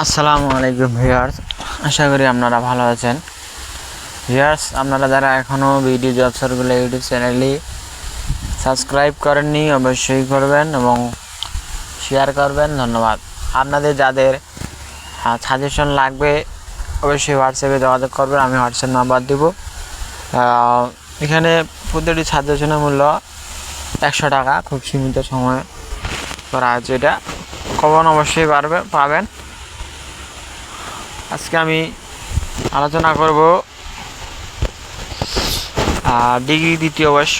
আসসালামু আলাইকুম ভিউয়ার্স, আশা করি আপনারা ভালো আছেন। ভিউয়ার্স, আপনারা যারা এখনও ভিডিও জব সার্কুলার ইউটিউব চ্যানেলটি সাবস্ক্রাইব করেননি, অবশ্যই করবেন এবং শেয়ার করবেন। ধন্যবাদ। আপনাদের যাদের সাজেশন লাগবে, অবশ্যই হোয়াটসঅ্যাপে যোগাযোগ করবেন, আমি হোয়াটসঅ্যাপ নাম্বার দেবো। এখানে প্রতিটি সাজেশনের মূল্য একশো টাকা, খুব সীমিত সময় করা আছে এটা। কখন অবশ্যই পারবে পাবেন। আজকে আমি আলোচনা করব ডিগ্রি দ্বিতীয় বর্ষ।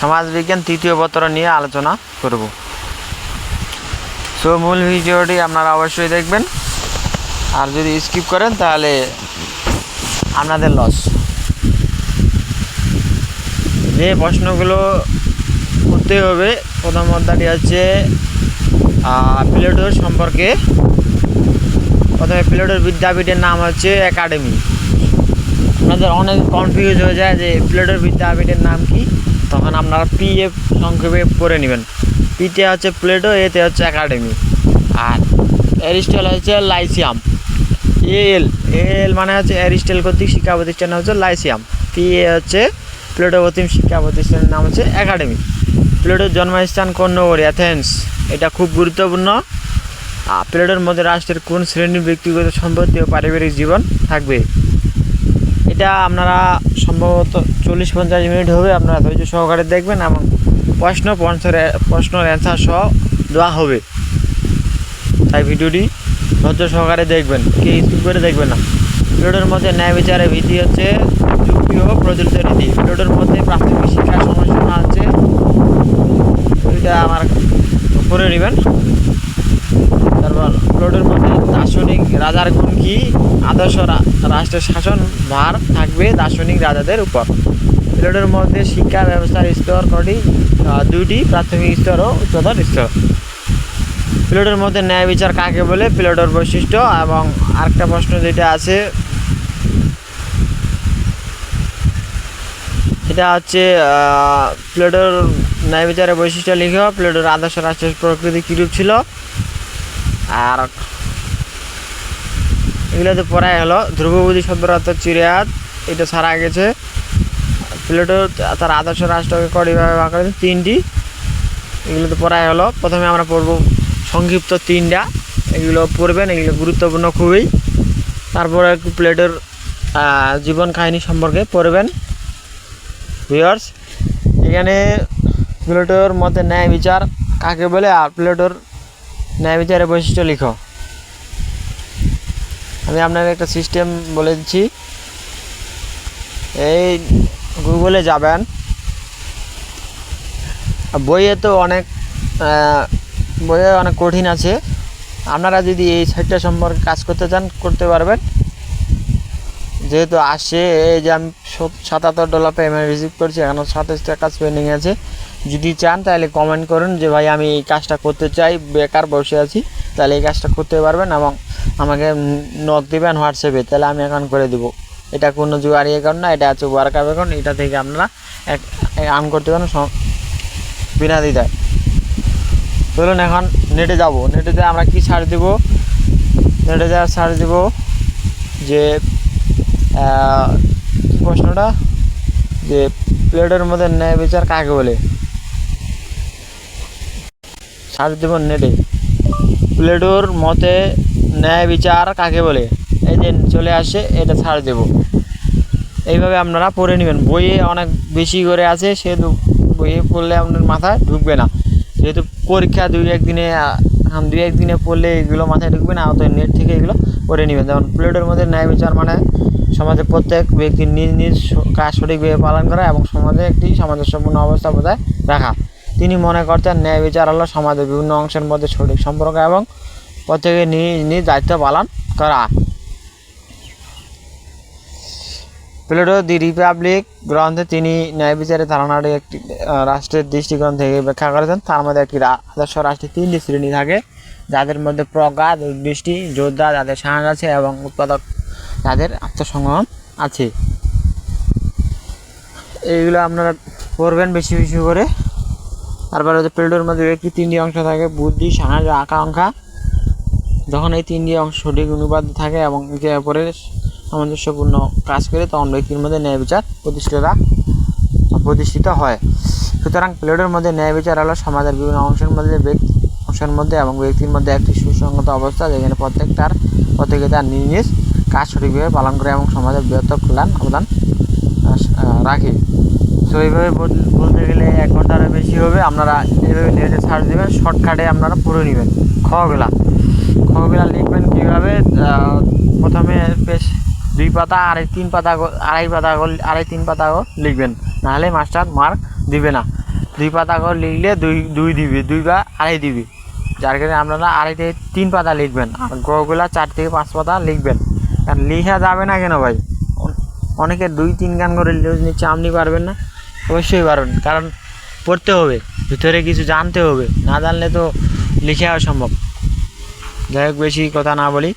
সমাজবিজ্ঞান তৃতীয় পত্র নিয়ে আলোচনা করব। সো মূল ভিডিওটি আপনারা অবশ্যই দেখবেন। আর যদি স্কিপ করেন, তাহলে আপনাদের লস। যে প্রশ্নগুলো করতে হবে, প্রথম অধ্যায়টি হচ্ছে প্লেটোর সম্পর্কে প্রথমে প্লেটোর বিদ্যাপীঠের নাম হচ্ছে একাডেমি। আপনাদের অনেক কনফিউজ হয়ে যায় যে প্লেটোর বিদ্যাপীঠের নাম কি। তখন আপনারা পি এফ সংক্ষেপে পড়ে নেবেন। পিতে হচ্ছে প্লেটো এতে হচ্ছে একাডেমি আর অ্যারিস্টল হচ্ছে লাইসিয়াম এল এল মানে হচ্ছে অ্যারিস্টল কর্তৃক শিক্ষা প্রতিষ্ঠান হচ্ছে লাইসিয়াম পি এ হচ্ছে প্লেটো কর্তৃক শিক্ষা প্রতিষ্ঠানের নাম হচ্ছে একাডেমি প্লেটোর জন্মস্থান কোন নগরী? অ্যাথেন্স। এটা খুব গুরুত্বপূর্ণ। প্লেটোর মধ্যে রাষ্ট্রের কোন শ্রেণির ব্যক্তিগত সম্পত্তি ও পারিবারিক জীবন থাকবে? এটা আপনারা সম্ভবত চল্লিশ পঞ্চাশ মিনিট হবে। আপনারা ধৈর্য সহকারে দেখবেন এবং প্রশ্ন প্রশ্নের অ্যান্সার সহ দেওয়া হবে। তাই ভিডিওটি ধৈর্য সহকারে দেখবেন। কে স্কিপ করে দেখবেন না। প্লেটোর মধ্যে ন্যায় বিচারের ভিত্তি হচ্ছে যুক্তি ও প্রচলিত রীতি প্লেটোর মধ্যে প্রাথমিক শিক্ষার সময়সীমা হচ্ছে এটা আমার করে নেবেন তারপর প্লটের মধ্যে দার্শনিক রাজার গুণ কি আদর্শ রাষ্ট্রের শাসন ভার থাকবে দার্শনিক রাজাদের উপর। প্লেটের মধ্যে শিক্ষা ব্যবস্থার স্তর কটি? দুইটি, প্রাথমিক স্তর ও উচ্চতর স্তর। প্লেটের মধ্যে ন্যায় বিচার কাকে বলে? প্লেটের বৈশিষ্ট্য এবং আরেকটা প্রশ্ন যেটা আছে এটা হচ্ছে প্লেটোর ন্যায় বিচারের বৈশিষ্ট্য লিখ প্লেটোর আদর্শ রাষ্ট্রের প্রকৃতি কীরূপ ছিল? আর এগুলোতে পড়াই হলো ধ্রুববুদ্ধি শব্দরাত চিরাত এটা ছাড়া গেছে। প্লেটো তার আদর্শ রাষ্ট্রকে কড়িভাবে ভাগ করেছে, তিনটি। এগুলোতে পড়াই হলো, প্রথমে আমরা পড়ব সংক্ষিপ্ত তিনটা। এগুলো পড়বেন, এগুলো গুরুত্বপূর্ণ খুবই। তারপরে একটু প্লেটোর জীবন কাহিনী সম্পর্কে পড়বেন। ভিউয়ার্স এখানে প্লেটোর মতে ন্যায় বিচার। কাকে বলে? আর প্লেটোর ন্যায় বিচারের বৈশিষ্ট্য লিখো। আমি আপনাকে একটা সিস্টেম বলে দিচ্ছি। এই গুগলে যাবেন। বইয়ে তো অনেক বইয়ে অনেক কঠিন আছে। আপনারা যদি এই সাইটটা সম্পর্কে কাজ করতে চান, করতে পারবেন। যেহেতু আসে, এই যে আমি সত- সাতাত্তর ডলার পেমেন্ট রিসিভ করছি এখনও সাতাশ টাকা স্পেন্ডিং আছে। যদি চান তাহলে কমেন্ট করুন যে, ভাই, আমি এই কাজটা করতে চাই, বেকার বসে আছি, তাহলে এই কাজটা করতে পারবেন এবং আমাকে নক দেবেন হোয়াটসঅ্যাপে তাহলে আমি এখন করে দেবো। এটা কোনো জুয়ারি অ্যাকাউন্ট না, এটা আছে ওয়ার্ক অ্যাকাউন্ট এটা থেকে আপনারা এক আর্ন করতে পারেন বিনা দ্বিধায়। চলুন এখন নেটে যাব। নেটেতে আমরা কি ছাড় দেবো? নেটে যা ছাড় দেবো যে প্রশ্নটা যে প্লেটের মধ্যে ন্যায় বিচার কাকে বলে? দেব নেটে। প্লেটোর মতে ন্যায় বিচার কাকে বলে? এই যে চলে আসে, এটা ছাড় দেব। এইভাবে আপনারা পড়ে নেবেন। বইয়ে অনেক বেশি করে আছে, সেহেতু বইয়ে পড়লে আপনার মাথায় ঢুকবে না। যেহেতু পরীক্ষা দুই একদিনে দুই একদিনে পড়লে এগুলো মাথায় ঢুকবে না অত নেট থেকে এগুলো পড়ে নেবেন। যেমন প্লেটের মধ্যে ন্যায় বিচার মানে সমাজে প্রত্যেক ব্যক্তির নিজ নিজ কাজ সঠিকভাবে পালন করা এবং সমাজে একটি সামঞ্জস্যপূর্ণ অবস্থা বজায় রাখা। তিনি মনে করতেন ন্যায় বিচার হলো সমাজের বিভিন্ন অংশের মধ্যে সঠিক সম্পর্ক এবং প্রত্যেকে নিজ নিজ দায়িত্ব পালন করা। প্লেটো দি রিপাবলিক গ্রন্থে তিনি ন্যায় বিচারের ধারণাটি একটি রাষ্ট্রের দৃষ্টিকোণ থেকে ব্যাখ্যা করেছেন। তার মধ্যে একটি আদর্শ রাষ্ট্রের তিনটি শ্রেণি থাকে, যাদের মধ্যে প্রজ্ঞা দৃষ্টি যোদ্ধা, যাদের সাহস আছে এবং উৎপাদক যাদের আত্মসংগ্রাম আছে। এইগুলো আপনারা পড়বেন বেশি বেশি করে। তারপরে হচ্ছে প্লেটোর মধ্যে একটি তিনটি অংশ থাকে? বুদ্ধি সাহস ও আকাঙ্ক্ষা। যখন এই তিনটি অংশ সঠিক অনুবাদ থাকে এবং একে অপরের সামঞ্জস্যপূর্ণ কাজ করে, তখন ব্যক্তির মধ্যে ন্যায় বিচার প্রতিষ্ঠিতা প্রতিষ্ঠিত হয়। সুতরাং প্লেটোর মধ্যে ন্যায় বিচার হলো সমাজের বিভিন্ন অংশের মধ্যে, ব্যক্তি অংশের মধ্যে এবং ব্যক্তির মধ্যে একটি সুসংগত অবস্থা যেখানে প্রত্যেক তার প্রত্যেকে তার নিজ কাজ সঠিকভাবে পালন করে এবং সমাজের বৃহত্তর কল্যাণ অবদান রাখে। তো এইভাবে বল- বলতে গেলে এক ঘন্টারও বেশি হবে, আপনারা এইভাবে নেটে সার্চ দেবেন, শর্টকাটে আপনারা পড়ে নেবেন। খগুলা খগুলা লিখবেন কীভাবে? প্রথমে বেশ দুই পাতা, আড়াই, তিন পাতা আড়াই পাতা আড়াই, তিন পাতা লিখবেন। নাহলে মাস্টার মার্ক দিবে না। দুই পাতা করে লিখলে দুই দুই দিবি, দুই বা আড়াই দিবি। যার কারণে আপনারা আড়াই থেকে তিন পাতা লিখবেন। আর গগুলা চার থেকে পাঁচ পাতা লিখবেন। কারণ লিখা যাবে না কেন ভাই? অনেকে দুই তিন গান করে নিউজ নিচ্ছে, আপনি পারবেন না? অবশ্যই পারবেন, কারণ পড়তে হবে, ভিতরে কিছু জানতে হবে, না জানলে তো লিখে অসম্ভব যাই হোক, বেশি কথা না বলি।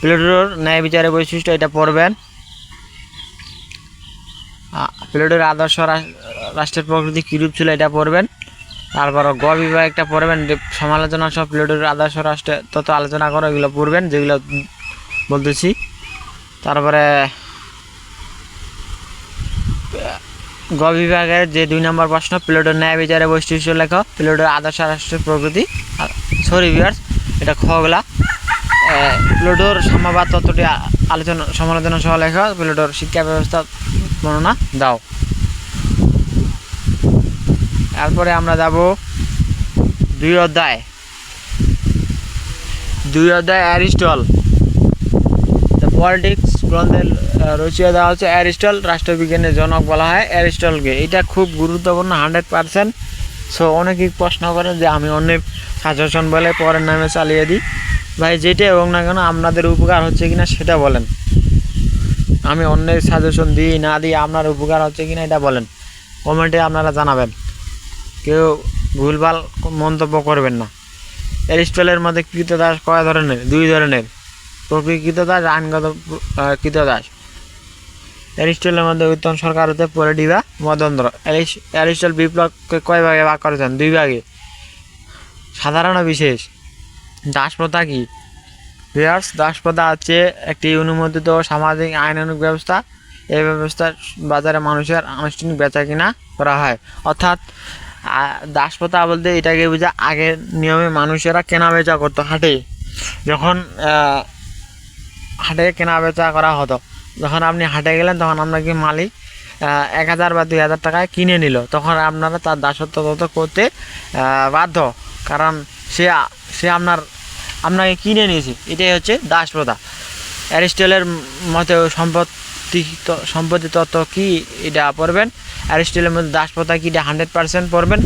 প্লেটোর ন্যায় বিচারের বৈশিষ্ট্য এটা পড়বেন। প্লেটোর আদর্শ রাষ্ট্রের প্রকৃতি কীরূপ ছিল এটা পড়বেন। তারপর গ বিভাগ একটা পড়বেন সমালোচনা সব প্লেটোর আদর্শ রাষ্ট্রে তত আলোচনা করো, এগুলো পড়বেন, যেগুলো বলতেছি। তারপরে, গ বিভাগের যে দুই নম্বর প্রশ্ন প্লেটোর ন্যায় বিচারে বৈশিষ্ট্য লেখ প্লেটোর আদর্শ রাষ্ট্র প্রকৃতি সরি ভিউয়ার্স এটা খগুলা প্লেটোর সাম্যবাদ তত্ত্বটি আলোচনা, সমালোচনা সহ লেখ প্লেটোর শিক্ষা ব্যবস্থা বর্ণনা দাও। তারপরে আমরা যাব দুই অধ্যায়। দুই অধ্যায় অ্যারিস্টল গ্রন্থের আহ, রচিয়া দেওয়া হচ্ছে অ্যারিস্টল রাষ্ট্রবিজ্ঞানের জনক বলা হয় অ্যারিস্টলকে। এটা খুব গুরুত্বপূর্ণ হান্ড্রেড পার্সেন্ট। সো অনেকেই প্রশ্ন করেন যে আমি অনেক সাজেশন বলে পরের নামে চালিয়ে দিই। ভাই যেটা এবং না কেন আপনাদের উপকার হচ্ছে কিনা সেটা বলেন। আমি অন্যের সাজেশন দিই না দিই আপনার উপকার হচ্ছে কিনা এটা বলেন। কমেন্টে আপনারা জানাবেন। কেউ ভুলভাল মন্তব্য করবেন না। অ্যারিস্টলের মধ্যে কৃতদাস কয় ধরনের? দুই ধরনের। প্রকৃত দাস আইনগত কৃত দাস। অ্যারিস্টলের মধ্যে উত্তম সরকার হতে পরে বা মদন্দ্র। অ্যারিস- অ্যারিস্টল বিপ্লবকে কয় ভাগে ভাগ করেছেন? দুই ভাগে। সাধারণ বিশেষ। দাসপ্রথা কি? ভিয়ার্স দাসপ্রথা হচ্ছে একটি অনুমোদিত সামাজিক আইনানুগ ব্যবস্থা এই ব্যবস্থার বাজারে মানুষের আনুষ্ঠানিক বেচা কিনা করা হয়। অর্থাৎ দাসপ্রথা বলতে এটাকে বোঝা আগের নিয়মে মানুষেরা কেনা বেচা করতো হাটে। যখন হাটে কেনা বেচা করা হতো। যখন আপনি হাটে গেলেন, তখন আপনাকে মালিক এক হাজার বা দুই হাজার টাকায় কিনে নিল। তখন আপনারা তার দাসত্ব তত করতে বাধ্য। কারণ সে সে আপনার, আপনাকে কিনে নিয়েছে। এটাই হচ্ছে দাস প্রথা অ্যারিস্টলের মতে সম্পত্তি সম্পত্তি তত্ত্ব কী, এটা পড়বেন। অ্যারিস্টলের মধ্যে দাস প্রথা কি, এটা হান্ড্রেড পার্সেন্ট পড়বেন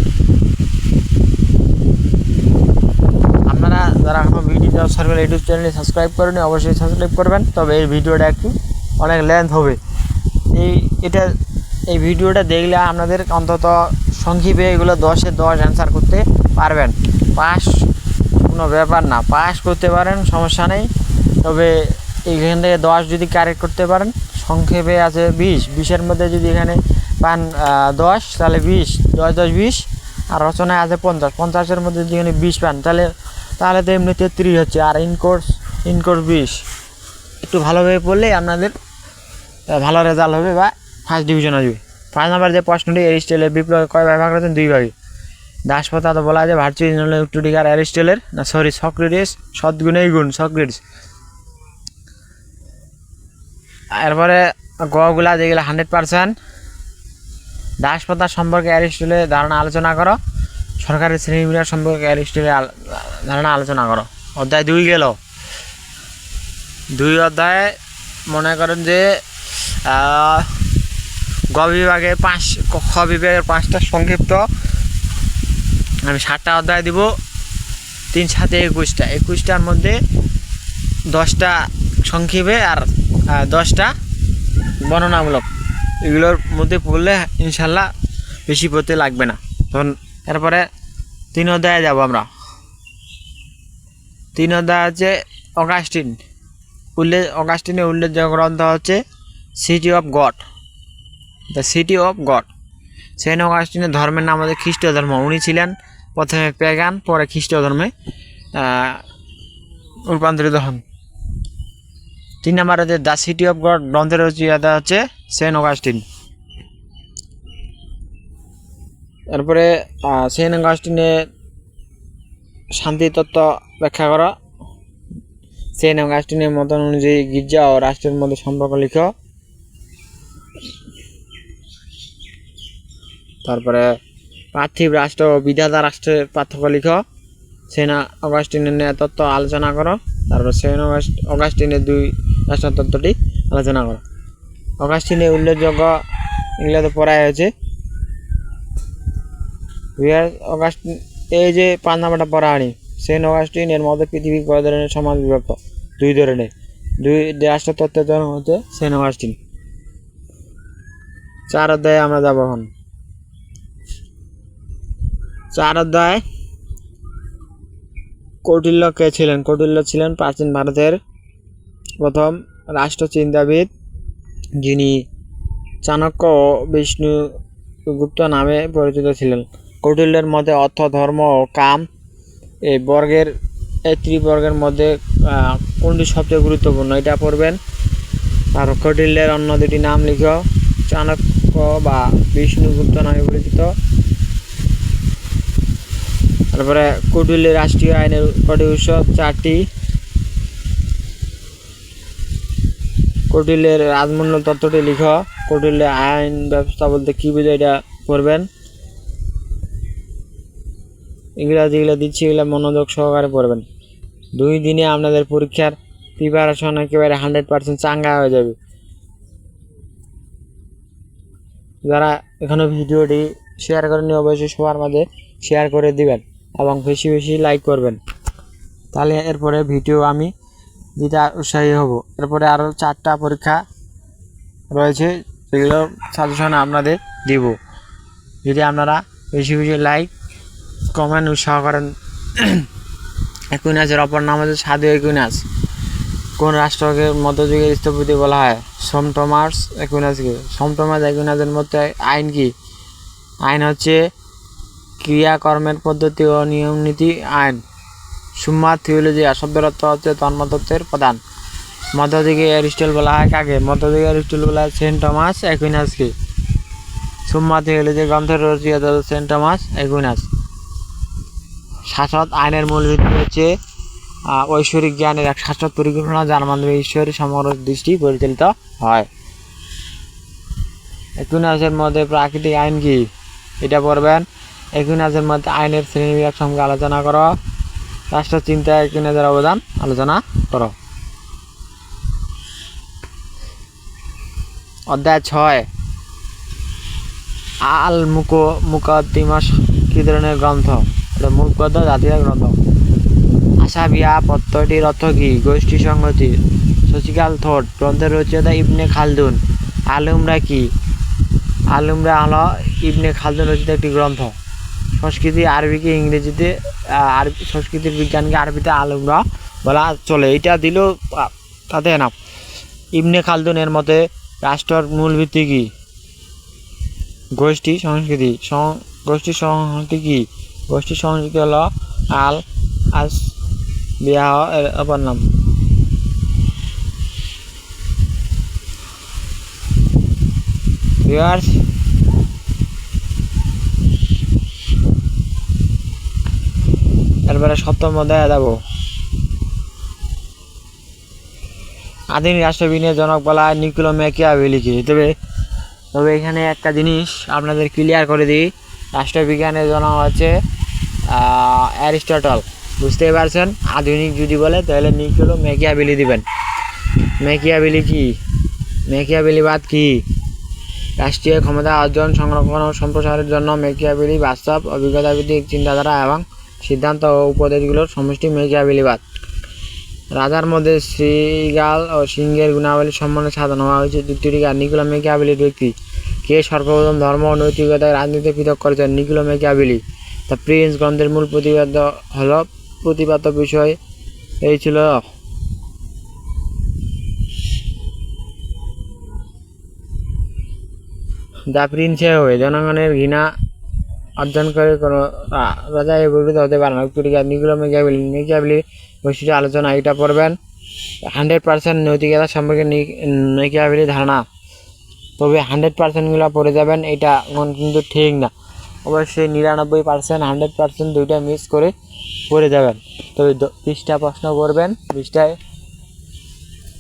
আপনারা যারা ভিডিও সার্ভেল ইউটিউব চ্যানেলে সাবস্ক্রাইব করেনি অবশ্যই সাবস্ক্রাইব করবেন। তবে এই ভিডিওটা একটু অনেক লেন্থ হবে। এই, এটা, এই ভিডিওটা দেখলে আপনাদের অন্তত সংক্ষেপে এগুলো দশে দশ অ্যান্সার করতে পারবেন। পাস কোনো ব্যাপার না। পাস করতে পারেন, সমস্যা নেই। তবে এখান থেকে দশ যদি কারেক্ট করতে পারেন, সংক্ষেপে আছে বিশ। বিশের মধ্যে যদি এখানে পান দশ, তাহলে বিশ। দশ দশ, বিশ। আর রচনায় আছে পঞ্চাশ। পঞ্চাশের মধ্যে যদি এখানে বিশ পান, তাহলে তাহলে তো এমনি তেত্রিশ হচ্ছে, আর ইনকোর্স ইনকোর্স বিশ। একটু ভালোভাবে পড়লে আপনাদের ভালো রেজাল্ট হবে বা ফার্স্ট ডিভিশন আসবে। ফার্স্ট নাম্বার যে প্রশ্নটি এরিস্টেলের বিপ্লব কয় ভাগ করেছেন? দুই ভাগে। দাসপথা তো বলা যায় ভার্চুয়াল ইউক্টুডিকার অ্যারিস্টেলের না সরি সক্রেটিস সদ্গুণেই গুণ, সক্রেটিস। এরপরে গগুলা যেগুলো হান্ড্রেড পার্সেন্ট দাসপ্রথা সম্পর্কে অ্যারিস্টেলের ধারণা আলোচনা করো। সরকারের শ্রেণীবিন্যাস সম্পর্কে অ্যারিস্টলের আল- ধারণা আলোচনা করো। অধ্যায় দুই গেল। দুই অধ্যায়ে মনে করেন যে গ বিভাগে পাঁচ খ বিভাগের পাঁচটা সংক্ষিপ্ত। আমি সাতটা অধ্যায় দিব। তিন সাথে একুশটা। একুশটার মধ্যে দশটা সংক্ষেপে আর দশটা বর্ণনামূলক। এগুলোর মধ্যে পড়লে ইনশাল্লাহ বেশি পড়তে লাগবে না। তখন এরপরে তিন অধ্যায়ে যাব আমরা। তিন অধ্যায় হচ্ছে অগাস্টিন। উল্লেখ অগাস্টিনের উল্লেখযোগ্য গ্রন্থ হচ্ছে city of God the city of God saint অগাস্টিনের ধর্মের নাম হচ্ছে খ্রিস্ট ধর্ম। উনি ছিলেন প্রথমে প্যাগান পরে খ্রিস্ট ধর্মে রূপান্তরিত হন। তিন নম্বর হচ্ছে দ্য সিটি অফ গড গ্রন্থের রচয়িতা হচ্ছে সেন্ট অগাস্টিন। তারপরে আহ, সেন্ট অগাস্টিনের শান্তি তত্ত্ব ব্যাখ্যা করা। সেন্ট অগাস্টিনের মতন অনুযায়ী গির্জা ও রাষ্ট্রের মধ্যে সম্পর্ক লিখ। তারপরে পার্থিব রাষ্ট্র ও বিধাতা রাষ্ট্রের পার্থক্য লিখ। সেনা অগাস্টিনের তত্ত্ব আলোচনা করো। তারপর সেন অগাস্ট অগাস্টিনের দুই রাষ্ট্র তত্ত্বটি আলোচনা করো। অগাস্টিনের উল্লেখযোগ্য এগুলোতে পড়ায় হয়েছে। বিহার অগাস্টিন এই যে পাঁচ নাম্বারটা পড়া আনি সেন্ট অগাস্টিন এর মধ্যে পৃথিবী কয় ধরনের সমাজ বিভক্ত? দুই ধরনের। দুই রাষ্ট্রতত্ত্বের জন্য হচ্ছে সেন্ট অগাস্টিন। চার অধ্যায়ে আমরা যাব এখন। চার অধ্যায় কৌটিল্য কে ছিলেন? কৌটিল্য ছিলেন প্রাচীন ভারতের প্রথম রাষ্ট্রচিন্তাবিদ, যিনি চাণক্য ও বিষ্ণুগুপ্ত নামে পরিচিত ছিলেন। কৌটিল্যের মধ্যে অর্থ, ধর্ম ও কাম এই বর্গের, এই ত্রিবর্গের মধ্যে কোনটি সবচেয়ে গুরুত্বপূর্ণ এটা পড়বেন? আর কৌটিল্যের অন্য দুটি নাম লিখো, চাণক্য বা বিষ্ণুগুপ্ত নামে পরিচিত। তারপরে কৌটিল্যের রাষ্ট্রীয় আইনের কটি উৎসব চারটি। কৌটিল্যের রাজমূল্য তত্ত্বটি লিখ। কৌটিল্যের আইন ব্যবস্থা বলতে কী বোঝায় এটা পড়বেন? এগুলো দিচ্ছি এগুলো মনোযোগ সহকারে পড়বেন। দুই দিনে আপনাদের পরীক্ষার প্রিপারেশন একেবারে হান্ড্রেড পার্সেন্ট চাঙ্গা হয়ে যাবে। যারা এখনও ভিডিওটি শেয়ার করেনি অবশ্যই সবার মাঝে শেয়ার করে দিবেন এবং বেশি বেশি লাইক করবেন। তাহলে এরপরে ভিডিও আমি দিতে উৎসাহী হব। এরপরে আরও চারটা পরীক্ষা রয়েছে, সেগুলো সাজেশন আপনাদের দিব। যদি আপনারা বেশি বেশি লাইক উৎসাহ করেন একুইনাসের অপর নাম হচ্ছে সাধু একুইনাস কোন রাষ্ট্রকে মধ্যযুগের স্থপতি বলা হয়? সোম টমাস একুইনাসকে সোম টমাস একুইনাসের মধ্যে আইন কি? আইন হচ্ছে ক্রিয়াকর্মের পদ্ধতি ও নিয়ম নীতি আইন। সুম্মা থিওলজি শব্দের অর্থ হচ্ছে ধর্মতত্ত্বের প্রধান। মধ্যযুগে অ্যারিস্টল বলা হয় কাকে? মধ্যযুগে অ্যারিস্টল বলা হয় সেন্ট টমাস একুইনাসকে সুম্মা থিওলজি গ্রন্থের রচয়িতা সেন্ট টমাস একুইনাস শাসক আইনের মূল ভিত্তি হচ্ছে ঐশ্বরিক জ্ঞানের এক শাসক পরিকল্পনা যার মাধ্যমে ঈশ্বরের সমগ্র দৃষ্টি পরিচালিত হয়। একুইনাসের মধ্যে প্রাকৃতিক আইন কি? এটা পড়বেন। একুইনাসের মধ্যে আইনের শ্রেণীবিভাগ সঙ্গে আলোচনা করো। রাষ্ট্র চিন্তায় একুইনাসের অবদান আলোচনা করো। অধ্যায় ছয়। আল মুকো মুকদ্দিমাস কি ধরনের গ্রন্থ? মুকদ্দ জাতীয় গ্রন্থ আশা, বিয়া পত্রটির অর্থ কি গোষ্ঠী সংগতি, শশিকাল, থট গ্রন্থের রচয়িতা ইবনে খালদুন আলুমরা কি? আলুমরা হলো ইবনে খালদুন রচিত একটি গ্রন্থ সংস্কৃতি আরবিকে ইংরেজিতে আরবি সংস্কৃতির বিজ্ঞানকে আরবিতে আলুমরা বলা চলে। এটা দিলেও তাতে না ইবনে খালদুনের মতে রাষ্ট্রের মূল ভিত্তি কি? গোষ্ঠী সংস্কৃতি গোষ্ঠী সংস্কৃতি কি? গোষ্ঠী সংস্কৃতি হলো আল আস বিয়াহ এর অপর নাম। এরপরে সপ্তম অধ্যায়ে যাব। আধুনিক রাষ্ট্রবিজ্ঞানের জনক বলা নিকোলো ম্যাকিয়াভেলিকে তবে তবে এখানে একটা জিনিস আপনাদের ক্লিয়ার করে দিই। রাষ্ট্রবিজ্ঞানের জনক হচ্ছে অ্যারিস্টটল। বুঝতেই পারছেন? আধুনিক যদি বলে, তাহলে নিকোলো ম্যাকিয়াভেলি দিবেন। ম্যাকিয়াভেলি কি? ম্যাকিয়াভেলিবাদ কি? রাষ্ট্রীয় ক্ষমতা অর্জন, সংরক্ষণ ও সম্প্রসারের জন্য ম্যাকিয়াভেলি বাস্তব অভিজ্ঞতা ভিত্তিক চিন্তাধারা এবং সিদ্ধান্ত ও উপদেশগুলোর সমষ্টি ম্যাকিয়াভেলিবাদ রাজার মধ্যে শ্রীগাল ও সিংহের গুণাবলী সম্মানে সাধন হওয়া হয়েছে। যুক্তিটিকার নিকুলো মেকিয়াবিলির ব্যক্তি। কে সর্বপ্রথম ধর্ম ও নৈতিকতায় রাজনীতি পৃথক করেছেন? নিকুলো মেকিয়াবিলি। দ্য প্রিন্স গ্রন্থের মূল প্রতিপাদ্য হল, প্রতিপাদ্য বিষয় এই ছিল। দ্য প্রিন্সে হয়ে জনগণের ঘৃণা অর্জন করে কোনো রাজা বিরুদ্ধে হতে পারে না। উত্তরিকা নিগুলো মেঘাবলি মেঘাবলি বৈশিষ্ট্য আলোচনা, এটা পড়বেন। হান্ড্রেড পার্সেন্ট নৈতিকতা সম্পর্কে মেঘাবলি ধারণা। তবে হান্ড্রেড পার্সেন্টগুলো পড়ে যাবেন, এটা কিন্তু ঠিক না। অবশ্যই নিরানব্বই পার্সেন্ট হান্ড্রেড পার্সেন্ট দুইটা মিস করে পড়ে যাবেন। তবে বিশটা প্রশ্ন পড়বেন বিশটায়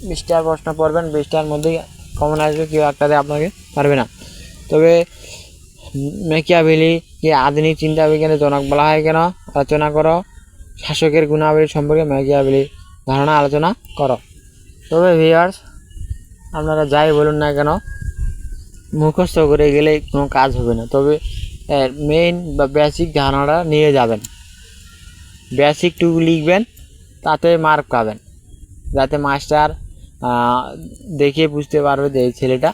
বিশটার প্রশ্ন পড়বেন বিশটার মধ্যেই কমন আসবে, কেউ একটাতে আপনাকে পারবে না। তবে মেকিয়াভেলি কি আধুনিক চিন্তা বিজ্ঞানের জনক বলা হয় কেন? আলোচনা করো। শাসকের গুণাবলী সম্পর্কে মেকিয়াভেলি ধারণা আলোচনা করো। তবে ভিউয়ার্স আপনারা যাই বলুন না কেন, মুখস্থ করে গেলে কোনো কাজ হবে না। তবে মেইন বা বেসিক ধারণাটা নিয়ে যাবেন। বেসিকটুকু লিখবেন তাতে মার্ক পাবেন। যাতে মাস্টার আহ, দেখে বুঝতে পারবে যে এই ছেলেটা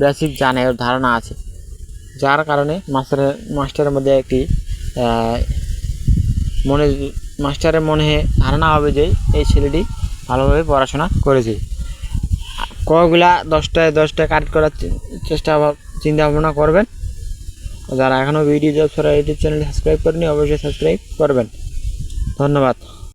বেসিক জানে ওর ধারণা আছে। যার কারণে মাস্টারের মাস্টারের মধ্যে একটি মনে মাস্টারের মনে ধারণা হবে যে এই ছেলেটি ভালোভাবে পড়াশোনা করেছে। কগুলা দশটায় দশটায় কাট করার চেষ্টা চিন্তা ভাবনা করবেন। যারা এখনও ভিডিও জব সরা ইউটিউব চ্যানেল সাবস্ক্রাইব করেনি অবশ্যই সাবস্ক্রাইব করবেন। ধন্যবাদ।